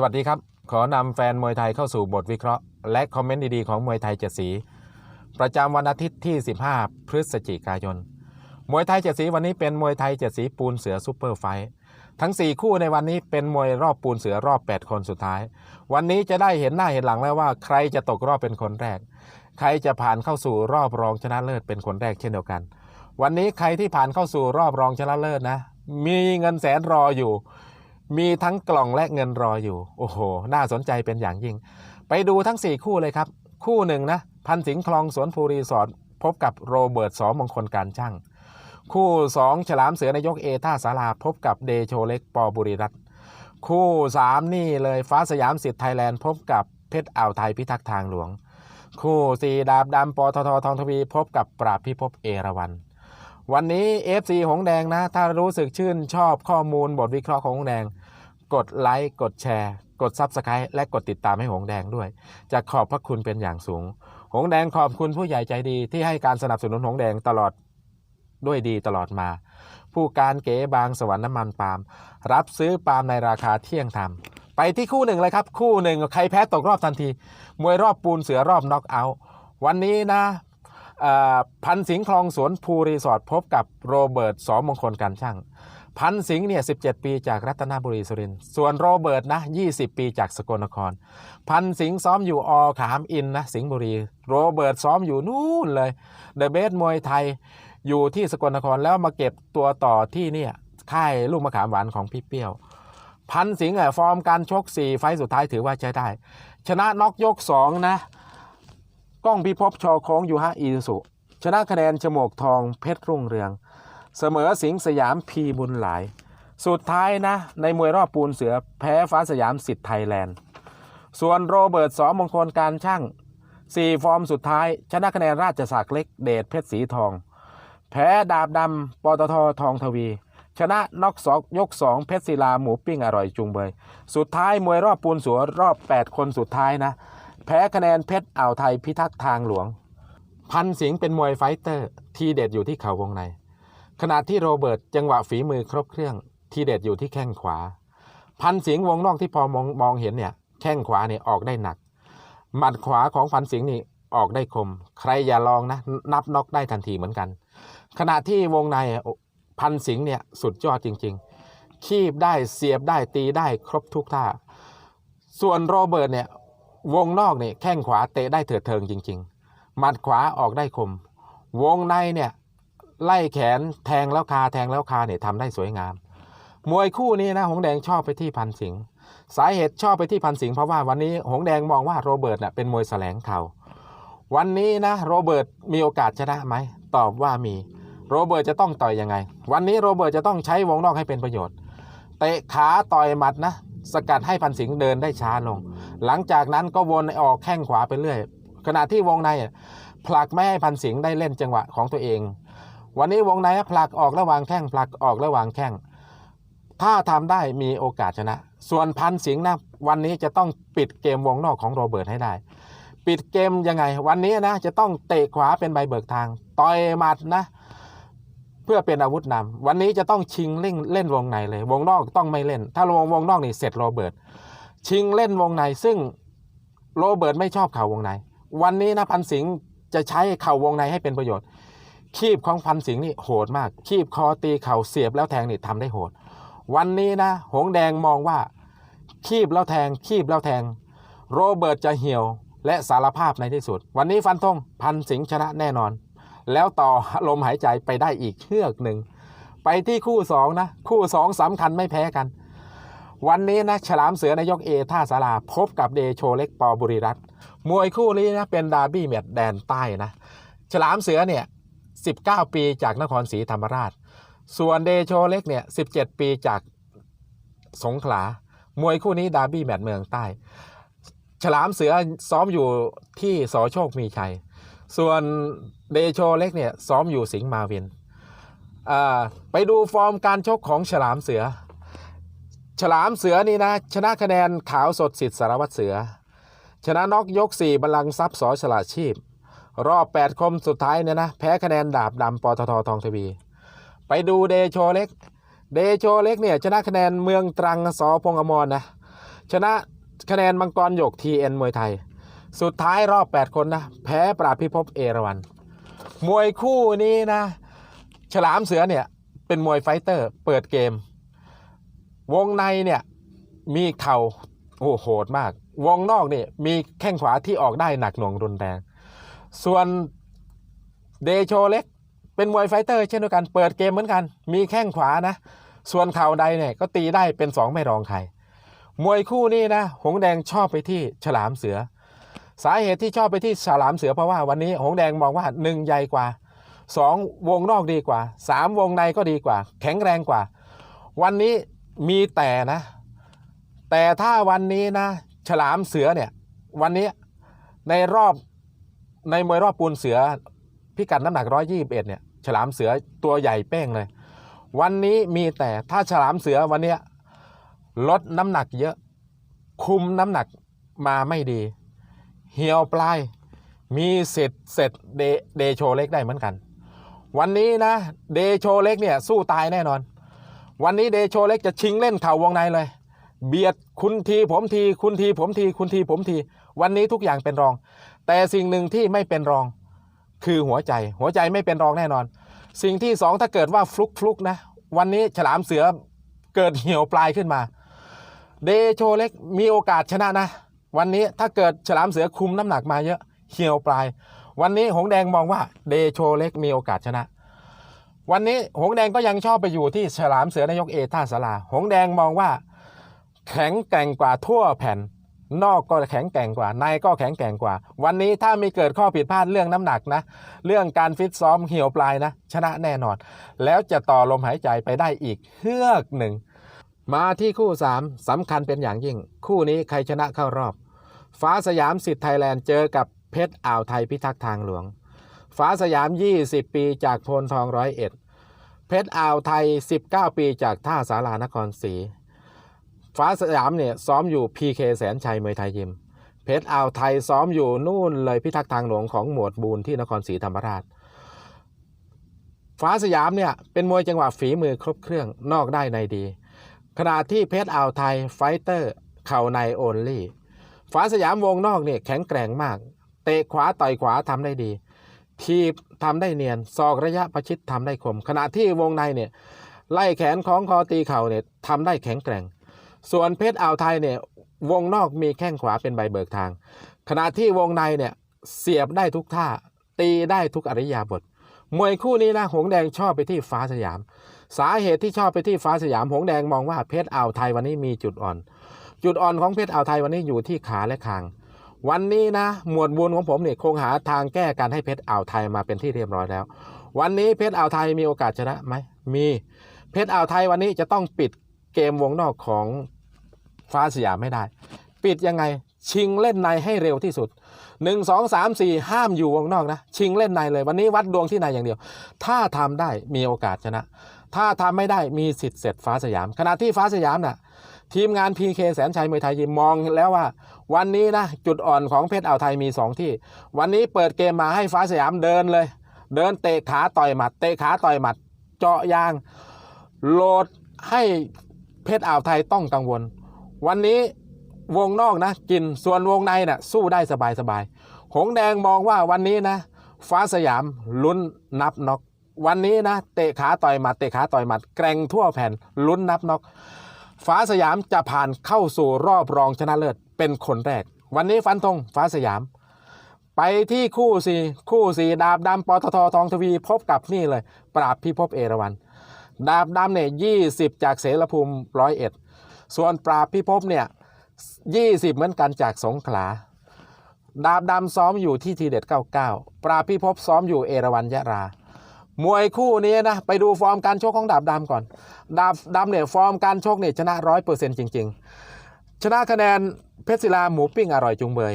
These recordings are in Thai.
สวัสดีครับ ขอนำแฟนมวยไทยเข้าสู่บทวิเคราะห์ และคอมเมนต์ดีๆของมวยไทยเจ็ดสี ประจำวันอาทิตย์ที่ 15 พฤศจิกายน มวยไทยเจ็ดสีวันนี้เป็นมวยไทยเจ็ดสีปูนเสือซูเปอร์ไฟท์ทั้ง 4 คู่ในวันนี้เป็นมวยรอบปูนเสือรอบ 8 คนสุดท้าย วันนี้จะได้เห็นหน้าเห็นหลังแล้วว่าใครจะตกรอบเป็นคนแรก ใครจะผ่านเข้าสู่รอบรองชนะเลิศเป็นคนแรกเช่นเดียวกัน วันนี้ใครที่ผ่านเข้าสู่รอบรองชนะเลิศนะ มีเงินแสนรออยู่ มีทั้งกล่องและเงินรออยู่ โอ้โห น่าสนใจเป็นอย่างยิ่ง ไปดูทั้ง 4 คู่เลยครับ คู่หนึ่งนะ พันสิงคลองสวนภูรีสอร์พบกับโรเบิร์ตสอมงคลการช่าง คู่ 2 ฉลามเสือนายกเอท่าสาราพบกับเดโชเล็กปอบุรีรัตน์คู่ 3 นี่เลยฟ้าสยามสิทธิ์ไทยแลนด์พบกับเพชรอ่าวไทยพิทักษ์ทางหลวง คู่4ดาบดำปตททองทวีพบกับปราบพิภพเอราวันวันนี้ FC หงแดงนะ ถ้ารู้สึกชื่นชอบข้อมูลบทวิเคราะห์ของหงแดง กดไลค์กดแชร์ กด Subscribe และกดติดตามให้หงแดงด้วย จะขอบพระคุณเป็นอย่างสูง หงแดงขอบคุณผู้ใหญ่ใจดีที่ให้การสนับสนุนหงแดงตลอดด้วยดีตลอดมา ผู้การเก๋บางสวรรค์น้ำมันปาล์มรับซื้อปาล์มในราคาเที่ยงธรรมไปที่คู่หนึ่งเลยครับ คู่หนึ่งใครแพ้ตกรอบทันที มวยรอบปูนเสือรอบน็อกเอาท์วันนี้นะพันสิงคลองสวนภูรีสอร์ทพบกับโรเบิร์ตสอมงคลการช่าง พันสิงห์เนี่ย17ปีจากรัตนบุรีสุรินทร์ส่วนโรเบิร์ตนะ20 ปีจากสกลนคร พันสิงห์ซ้อมอยู่อขามอินนะสิงห์บุรี โรเบิร์ตซ้อมอยู่นู่นเลยเดอะเบสมวยไทยอยู่ที่สกลนครแล้วมาเก็บตัวต่อที่เนี่ยค่ายลูกมะขามหวานของพี่เปี้ยว พันสิงห์ฟอร์มการชก 4 ไฟสุดท้ายถือว่าใช้ได้ ชนะน็อกยก 2 นะก้องพิภพชอโค้งยูฮะอีสุชนะคะแนนจมวกทองเพชรรุ่งเรือง เสมอสิงสยามพีบุญหลาย สุดท้ายนะ ในมวยรอบปูนเสือแพ้ฟ้าสยามสิทธิ์ไทยแลนด์ ส่วนโรเบิร์ตสอมงคลการช่าง 4 ฟอร์มสุดท้าย ชนะคะแนนราชศักดิ์เล็กเดชเพชรสีทอง แพ้ดาบดำปตททองทวี ชนะน็อกสองยก 2 เพชรศิลาหมูปิ้งอร่อยจุงเบย สุดท้ายมวยรอบปูนสัวรอบ 8 คนสุดท้ายนะ แพ้คะแนนเพชรอ่าวไทยพิทักษ์ทางหลวง พันสิงเป็นมวยไฟเตอร์ ทีเด็ดอยู่ที่เข่าวงใน ขณะที่โรเบิร์ตจังหวะฝีมือครบเครื่อง ทีเด็ดอยู่ที่แข้งขวา พันสิงวงนอกที่พอมองมองเห็นเนี่ยแข้งขวาเนี่ยออกได้หนัก หมัดขวาของพันสิงนี่ออกได้คม ใครอย่าลองนะ นับน็อกได้ทันทีเหมือนกัน ขณะที่วงในพันสิงเนี่ยสุดยอดจริง ๆ คีบได้เสียบได้ตีได้ครบทุกท่า ส่วนโรเบิร์ตเนี่ยวงนอกเนี่ยแข้งขวาเตะได้เถิดเทิงจริง ๆ หมัดขวาออกได้คม วงในเนี่ย ไล่แขนแทงแล้วคาแทงแล้วคาเนี่ยทำได้สวยงาม มวยคู่นี้นะหงแดงชอบไปที่พันสิงสาเหตุชอบไปที่พันสิงเพราะว่าวันนี้หงแดงมองว่าโรเบิร์ตเน่ะเป็นมวยแสลงเข่าวันนี้นะโรเบิร์ตมีโอกาสชนะไหมตอบว่ามีโรเบิร์ตจะต้องต่อยยังไง วันนี้โรเบิร์ตจะต้องใช้วงนอกให้เป็นประโยชน์เตะขาต่อยหมัดนะสกัดให้พันสิงเดินได้ช้าลง หลังจากนั้นก็วนออกแข้งขวาไปเรื่อยขณะที่วงในผลักไม่ให้พันสิงได้เล่นจังหวะของตัวเอง วันนี้วงในผลักออกระหว่างแข้งผลักออกระหว่างแข้งถ้าทำได้มีโอกาสชนะ ส่วนพันสิงห์นะวันนี้จะต้องปิดเกมวงนอกของโรเบิร์ตให้ได้ ปิดเกมยังไง วันนี้นะจะต้องเตะขวาเป็นใบเบิกทางต่อยหมัดนะเพื่อเป็นอาวุธนำวันนี้จะต้องชิงเล่นเล่นวงในเลย วงนอกต้องไม่เล่น ถ้าวงวงนอกนี่เสร็จโรเบิร์ตชิงเล่นวงในซึ่งโรเบิร์ตไม่ชอบเข่าวงใน วันนี้นะพันสิงห์จะใช้เข่าวงในให้เป็นประโยชน์ คีบของพันสิงห์นี่โหดมาก คีบคอตีเข่าเสียบแล้วแทงนี่ทำได้โหด วันนี้นะ หงแดงมองว่า คีบแล้วแทง คีบแล้วแทง โรเบิร์ตจะเหี่ยว และสารภาพในที่สุด วันนี้ฟันธงพันสิงห์ชนะแน่นอน แล้วต่อลมหายใจไปได้อีกเชือกหนึ่งไปที่คู่สองนะคู่สองสำคัญไม่แพ้กัน วันนี้นะฉลามเสือนายกเอท่าสาราพบกับเดโชเล็กปอบุรีรัตน์มวยคู่นี้นะเป็นดาร์บี้แมตช์แดนใต้นะฉลามเสือเนี่ย 19 ปีจากนครศรีธรรมราช ส่วนเดโชเล็กเนี่ย 17 ปีจากสงขลา มวยคู่นี้ดาร์บี้แมตช์เมืองใต้ ฉลามเสือซ้อมอยู่ที่สอโชคมีชัย ส่วนเดโชเล็กเนี่ยซ้อมอยู่สิงห์มาวิน ไปดูฟอร์มการชกของฉลามเสือ ฉลามเสือนี่นะชนะคะแนนขาวสดสิทธิ์สารวัตรเสือ ชนะน็อกยก 4บัลลังก์ทรัพย์สอฉลาดชีพ รอบ 8 คมสุดท้ายเนี่ยนะ แพ้คะแนนดาบดำปตททองทวี ไปดูเดโชเล็ก เดโชเล็กเนี่ยชนะคะแนนเมืองตรังสอพงอมรนนะชนะคะแนนมังกรหยก TN มวยไทย สุดท้ายรอบ 8 คนนะแพ้ปราบพิภพเอราวันมวยคู่นี้นะ ฉลามเสือเนี่ยเป็นมวยไฟเตอร์ เปิดเกม วงในเนี่ยมีเข่าโอ้โหดมาก วงนอกเนี่ยมีแข้งขวาที่ออกได้หนักหน่วงรุนแรง ส่วนเดโชเล็กเป็นมวยไฟเตอร์เช่นเดียวกัน เปิดเกมเหมือนกัน มีแข้งขวานะ ส่วนเข่าใดเนี่ยก็ตีได้เป็นสองไม่รองใคร มวยคู่นี้นะ หงแดงชอบไปที่ฉลามเสือ สาเหตุที่ชอบไปที่ฉลามเสือเพราะว่าวันนี้หงแดงมองว่าหนึ่งใหญ่กว่าสองวงนอกดีกว่าสามวงในก็ดีกว่า แข็งแรงกว่า วันนี้มีแต่นะ แต่ถ้าวันนี้นะ ฉลามเสือเนี่ย วันนี้ในรอบ ในมวยรอบปูนเสือพิกัดน้ำหนัก 121 เนี่ย ฉลามเสือตัวใหญ่เป้งเลย วันนี้มีแต่ถ้าฉลามเสือวันนี้ลดน้ำหนักเยอะ คุมน้ำหนักมาไม่ดี เหี่ยวปลาย มีเสร็จเสร็จเดเดโชเล็กได้เหมือนกัน วันนี้นะเดโชเล็กเนี่ยสู้ตายแน่นอน วันนี้เดโชเล็กจะชิงเล่นเข่าวงในเลย เบียดคุณทีผมทีคุณทีผมทีคุณทีผมที วันนี้ทุกอย่างเป็นรอง แต่สิ่งหนึ่งที่ไม่เป็นรองคือหัวใจ หัวใจไม่เป็นรองแน่นอน สิ่งที่สองถ้าเกิดว่าฟลุกฟลุกนะ วันนี้ฉลามเสือเกิดเหี่ยวปลายขึ้นมา เดโชเล็กมีโอกาสชนะนะ วันนี้ถ้าเกิดฉลามเสือคุมน้ำหนักมาเยอะเหี่ยวปลาย วันนี้หงแดงมองว่าเดโชเล็กมีโอกาสชนะ วันนี้หงแดงก็ยังชอบไปอยู่ที่ฉลามเสือนายกเอท่าสลา หงแดงมองว่า แข็งแกร่งกว่าทั่วแผ่น นอกก็แข็งแกร่งกว่า ในก็แข็งแกร่งกว่า วันนี้ถ้ามีเกิดข้อผิดพลาดเรื่องน้ำหนักนะ เรื่องการฟิตซ้อมเหี่ยวปลายนะ ชนะแน่นอน แล้วจะต่อลมหายใจไปได้อีกเฮือกหนึ่ง มาที่คู่ 3สำคัญเป็นอย่างยิ่ง คู่นี้ใครชนะเข้ารอบ ฟ้าสยามสิทธิ์ไทยแลนด์เจอกับเพชรอ่าวไทยพิทักษ์ทางหลวง ฟ้าสยาม 20 ปีจากโพนทองร้อยเอ็ดเพชรอ่าวไทย 19 ปีจากท่าสารานครศรี ฟ้าสยามเนี่ยซ้อมอยู่ PK แสนชัยมวยไทยยิม เพชรอ่าวไทยซ้อมอยู่นู่นเลยพิทักษ์ทางหลวงของหมวดบูนที่นครศรีธรรมราช ฟ้าสยามเนี่ยเป็นมวยจังหวะฝีมือครบเครื่องนอกได้ในดี ขณะที่เพชรอ่าวไทยไฟเตอร์เข่าในโอนลี่ ฟ้าสยามวงนอกเนี่ยแข็งแกร่งมาก เตะขวาต่อยขวาทำได้ดีทีบทำได้เนียนศอกระยะประชิดทำได้คม ขณะที่วงในเนี่ยไล่แขนของคอตีเข่าเนี่ยทำได้แข็งแกร่ง ส่วนเพชรอ่าวไทยเนี่ยวงนอกมีแข้งขวาเป็นใบเบิกทาง ขณะที่วงในเนี่ยเสียบได้ทุกท่า ตีได้ทุกอริยาบท มวยคู่นี้นะหงแดงชอบไปที่ฟ้าสยาม สาเหตุที่ชอบไปที่ฟ้าสยาม หงแดงมองว่าเพชรอ่าวไทยวันนี้มีจุดอ่อน จุดอ่อนของเพชรอ่าวไทยวันนี้อยู่ที่ขาและคาง วันนี้นะหมวดบุญของผมเนี่ยคงหาทางแก้การให้เพชรอ่าวไทยมาเป็นที่เรียบร้อยแล้ว วันนี้เพชรอ่าวไทยมีโอกาสชนะไหมมี เพชรอ่าวไทยวันนี้จะต้องปิดเกมวงนอกของ ฟ้าสยามไม่ได้ ปิดยังไงชิงเล่นในให้เร็วที่สุด 1 2 3 4 ห้ามอยู่วงนอกนะ ชิงเล่นในเลยวันนี้วัดดวงที่ในอย่างเดียว ถ้าทำได้มีโอกาสชนะ ถ้าทำไม่ได้มีสิทธิ์เสร็จฟ้าสยาม ขณะที่ฟ้าสยามน่ะทีมงาน PK แสนชัยมวยไทยยิมมองแล้วว่า วันนี้นะจุดอ่อนของเพชรอ่าวไทยมี 2 ที่ วันนี้เปิดเกมมาให้ฟ้าสยามเดินเลย เดินเตะขาต่อยหมัด เตะขาต่อยหมัด เจาะยางโหลดให้เพชรอ่าวไทยต้องกังวล วันนี้วงนอกนะกินส่วนวงในน่ะสู้ได้สบายสบายหงแดงมองว่าวันนี้นะ ฟ้าสยามลุ้นนับน็อกวันนี้นะ เตะขาต่อยหมัดเตะขาต่อยหมัดแกร่งทั่วแผ่นลุ้นนับน็อกฟ้าสยามจะผ่านเข้าสู่รอบรองชนะเลิศเป็นคนแรก วันนี้ฟันธงฟ้าสยาม ไปที่คู่สี่คู่สี่ดาบดำปตททองทวีพบกับนี่เลย ปราบพิภพเอราวัน ดาบดำเนี่ยยี่สิบจากเสรภูมิร้อยเอ็ด ส่วนปราบพิภพเนี่ยยี่สิบเหมือนกันจากสงขลา ดาบดำซ้อมอยู่ที่ทีเด็ด99ปราบพิภพซ้อมอยู่เอราวันยะรา มวยคู่นี้นะไปดูฟอร์มการชกของดาบดำก่อน ดาบดำเนี่ยฟอร์มการชกเนี่ยชนะร้อยเปอร์เซ็นต์จริง ๆ ชนะคะแนนเพชรศิลาหมูปิ้งอร่อยจุงเบย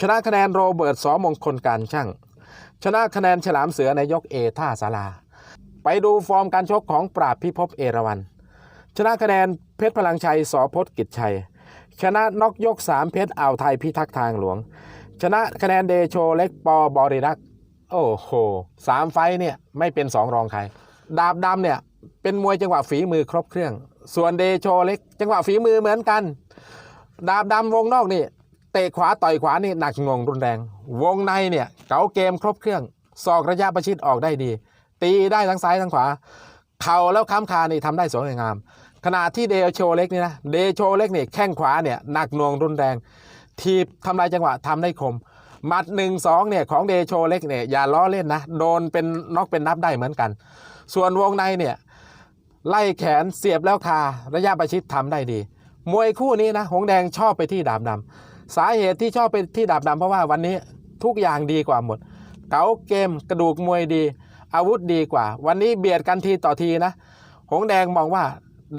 ชนะคะแนนโรเบิร์ตสอมงคลการช่าง ชนะคะแนนฉลามเสือในยกเอท่าสาราไปดูฟอร์มการชกของปราบพิภพเอราวันชนะคะแนน เพชรพลังชัยสอพศกิจชัย ชนะน็อกยก 3 เพชรอ่าวไทยพิทักษ์ทางหลวง ชนะคะแนนเดโชเล็กปอบริรักษ์โอ้โหสามไฟเนี่ยไม่เป็นสองรองใคร ดาบดำเนี่ยเป็นมวยจังหวะฝีมือครบเครื่อง ส่วนเดโชเล็ก จังหวะฝีมือเหมือนกัน ดาบดำวงนอกนี่เตะขวาต่อยขวานี่หนักหน่วงรุนแรง วงในเนี่ยเก๋าเกมครบเครื่องศอกระยะประชิดออกได้ดี ตีได้ทั้งซ้ายทั้งขวา เข่าแล้วค้ำคานี่ทำได้สวยงาม ขณะที่เดโชเล็กนี่นะเดโชเล็กนี่แข้งขวาเนี่ยหนักหน่วงรุนแรง ทีบทำลายจังหวะทำได้คมหมัดหนึ่งสองเนี่ยของเดโชเล็กเนี่ยอย่าล้อเล่นนะ โดนเป็นน็อกเป็นนับได้เหมือนกัน ส่วนวงในเนี่ยไล่แขนเสียบแล้วคาระยะประชิดทำได้ดี มวยคู่นี้นะหงแดงชอบไปที่ดาบดำสาเหตุที่ชอบไปที่ดาบดำเพราะว่าวันนี้ทุกอย่างดีกว่าหมด เก๋าเกมกระดูกมวยดี อาวุธดีกว่า วันนี้เบียดกันทีต่อทีนะ หงแดงมองว่า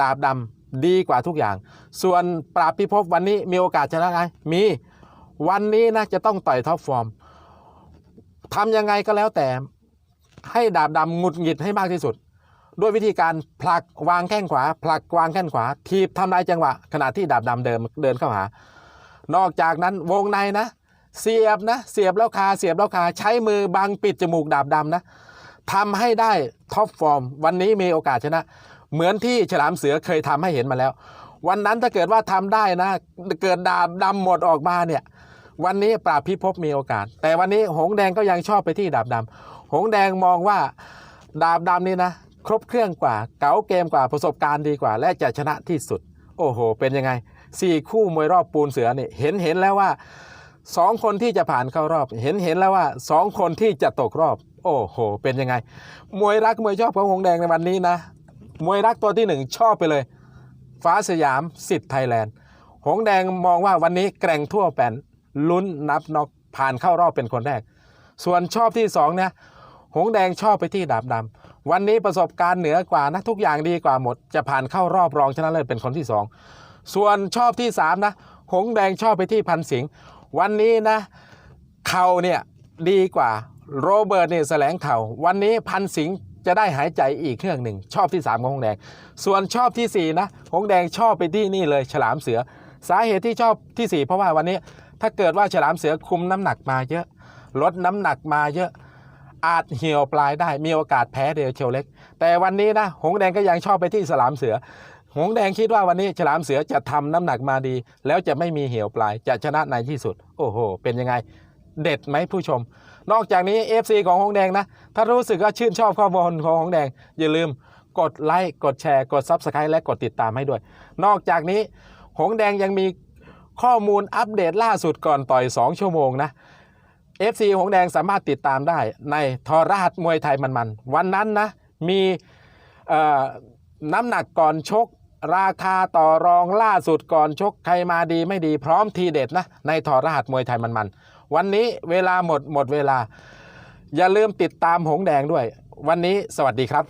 ดาบดำดีกว่าทุกอย่าง ส่วนปราบพิภพวันนี้มีโอกาสชนะไหมมีวันนี้นะจะต้องต่อยท็อปฟอร์มทำยังไงก็แล้วแต่ให้ดาบดำหงุดหงิดให้มากที่สุด ด้วยวิธีการผลักวางแข้งขวา ผลักวางแข้งขวา ทีบทำลายจังหวะ ขณะที่ดาบดำเดินเดินเข้าหา นอกจากนั้นวงในนะ เสียบนะ เสียบแล้วคาเสียบแล้วคาใช้มือบังปิดจมูกดาบดำนะทำให้ได้ท็อปฟอร์ม วันนี้มีโอกาสชนะ เหมือนที่ฉลามเสือเคยทำให้เห็นมาแล้ว วันนั้นถ้าเกิดว่าทำได้นะ เกิดดาบดำหมดออกมาเนี่ย วันนี้ปราบพิภพมีโอกาส แต่วันนี้หงแดงก็ยังชอบไปที่ดาบดำหงแดงมองว่าดาบดำนี่นะครบเครื่องกว่า เก๋าเกมกว่าประสบการณ์ดีกว่า และจะชนะที่สุด โอ้โห เป็นยังไงสี่คู่มวยรอบปูนเสือนี่เห็นเห็นแล้วว่าสองคนที่จะผ่านเข้ารอบ เห็นเห็นแล้วว่าสองคนที่จะตกรอบ โอ้โห เป็นยังไง มวยรักมวยชอบของหงแดงในวันนี้นะ มวยรักตัวที่หนึ่งชอบไปเลย ฟ้าสยามสิทธิ์ไทยแลนด์ หงแดงมองว่าวันนี้แกร่งทั่วแผ่นลุ้นนับน็อกผ่านเข้ารอบเป็นคนแรก ส่วนชอบที่สองเนี่ยหงแดงชอบไปที่ดาบดำวันนี้ประสบการณ์เหนือกว่านะทุกอย่างดีกว่าหมด จะผ่านเข้ารอบรองชนะเลิศเป็นคนที่สองส่วนชอบที่สามนะหงแดงชอบไปที่พันสิงห์วันนี้นะเขาเนี่ยดีกว่าโรเบิร์ตเนี่ยแสลงเข่าวันนี้พันสิงห์ จะได้หายใจอีกเครื่องหนึ่ง ชอบที่สามของหงแดง ส่วนชอบที่สี่นะหงแดงชอบไปที่นี่เลยฉลามเสือ สาเหตุที่ชอบที่สี่เพราะว่าวันนี้ถ้าเกิดว่าฉลามเสือคุมน้ำหนักมาเยอะ ลดน้ำหนักมาเยอะอาจเหี่ยวปลายได้มีโอกาสแพ้เดลเชลเล็ก แต่วันนี้นะหงแดงก็ยังชอบไปที่ฉลามเสือ หงแดงคิดว่าวันนี้ฉลามเสือจะทำน้ำหนักมาดี แล้วจะไม่มีเหี่ยวปลายจะชนะในที่สุด โอ้โห เป็นยังไง เด็ดไหมผู้ชม นอกจากนี้ FC ของหงแดงนะ ถ้ารู้สึกว่าชื่นชอบข้อมูลของหงแดง อย่าลืมกดไลค์ กดแชร์ กด Subscribe และกดติดตามให้ด้วย นอกจากนี้ หงแดงยังมีข้อมูลอัปเดตล่าสุดก่อนต่อย 2 ชั่วโมงนะ FC หงแดงสามารถติดตามได้ในทอราชมวยไทยมันๆ วันนั้นนะ มีน้ำหนักก่อนชกราคาต่อรองล่าสุดก่อนชกใครมาดีไม่ดีพร้อมทีเด็ดนะ ในทอราชมวยไทยมันๆ วันนี้เวลาหมดหมดเวลา อย่าลืมติดตามหงแดงด้วย วันนี้สวัสดีครับ